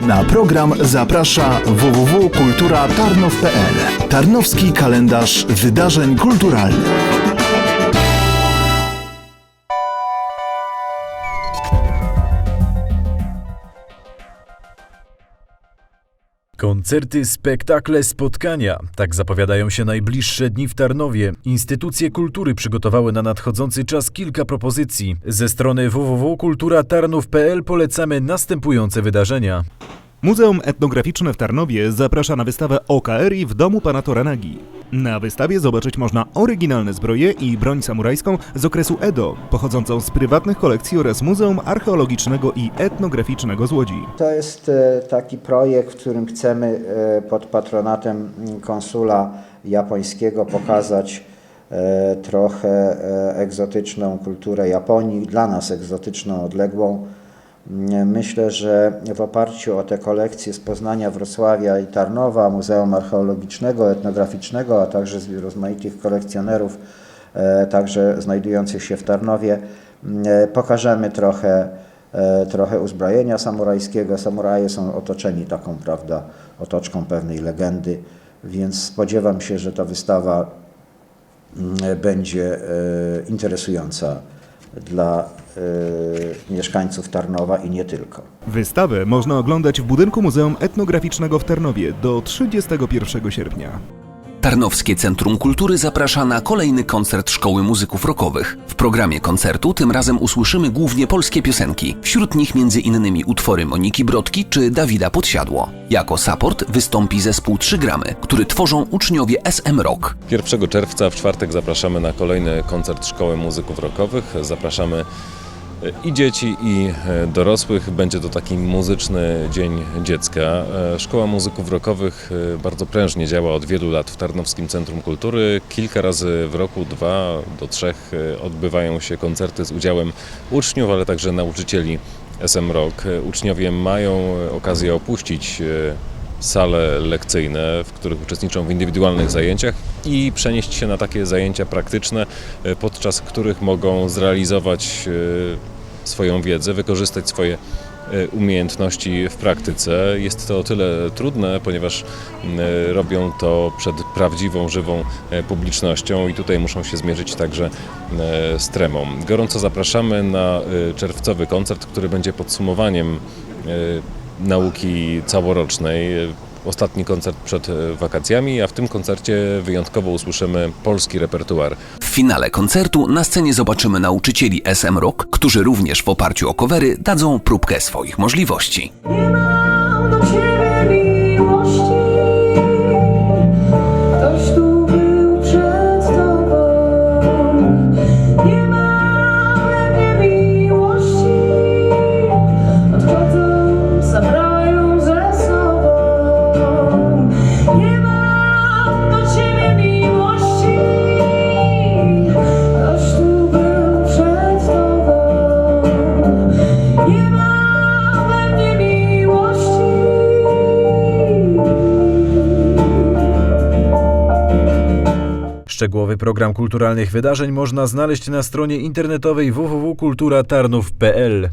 Na program zaprasza www.kulturatarnów.pl Tarnowski kalendarz wydarzeń kulturalnych. Koncerty, spektakle, spotkania. Tak zapowiadają się najbliższe dni w Tarnowie. Instytucje kultury przygotowały na nadchodzący czas kilka propozycji. Ze strony www.kulturatarnów.pl polecamy następujące wydarzenia. Muzeum Etnograficzne w Tarnowie zaprasza na wystawę OKR w domu pana Toranagi. Na wystawie zobaczyć można oryginalne zbroje i broń samurajską z okresu Edo, pochodzącą z prywatnych kolekcji oraz Muzeum Archeologicznego i Etnograficznego z Łodzi. To jest e, taki projekt, w którym chcemy e, pod patronatem mm, konsula japońskiego pokazać e, trochę egzotyczną kulturę Japonii, dla nas egzotyczną, odległą. Myślę, że w oparciu o te kolekcje z Poznania, Wrocławia i Tarnowa, Muzeum Archeologicznego, Etnograficznego, a także z rozmaitych kolekcjonerów, e, także znajdujących się w Tarnowie, e, pokażemy trochę, e, trochę uzbrojenia samurajskiego. Samuraje są otoczeni taką, prawda, otoczką pewnej legendy, więc spodziewam się, że ta wystawa będzie interesująca dla e, mieszkańców Tarnowa i nie tylko. Wystawę można oglądać w budynku Muzeum Etnograficznego w Tarnowie do 31 sierpnia. Tarnowskie Centrum Kultury zaprasza na kolejny koncert Szkoły Muzyków Rockowych. W programie koncertu tym razem usłyszymy głównie polskie piosenki, wśród nich m.in. utwory Moniki Brodki czy Dawida Podsiadło. Jako support wystąpi zespół 3 gramy, który tworzą uczniowie SM Rock. 1 czerwca w czwartek zapraszamy na kolejny koncert Szkoły Muzyków Rockowych. Zapraszamy i dzieci, i e, dorosłych. Będzie to taki muzyczny dzień dziecka. E, Szkoła Muzyków Rockowych e, bardzo prężnie działa od wielu lat w Tarnowskim Centrum Kultury. Kilka razy w roku, dwa do trzech, odbywają się koncerty z udziałem uczniów, ale także nauczycieli SM Rock. Uczniowie mają okazję opuścić sale lekcyjne, w których uczestniczą w indywidualnych zajęciach i przenieść się na takie zajęcia praktyczne, e, podczas których mogą zrealizować e, swoją wiedzę, wykorzystać swoje e, umiejętności w praktyce. Jest to o tyle trudne, ponieważ m, e, robią to przed prawdziwą, żywą publicznością i tutaj muszą się zmierzyć także z tremą. Gorąco zapraszamy na czerwcowy koncert, który będzie podsumowaniem nauki całorocznej. Ostatni koncert przed e, wakacjami, a w tym koncercie wyjątkowo usłyszymy polski repertuar. W finale koncertu na scenie zobaczymy nauczycieli SM Rock, którzy również w oparciu o covery dadzą próbkę swoich możliwości. Szczegółowy program kulturalnych wydarzeń można znaleźć na stronie internetowej www.kulturatarnów.pl.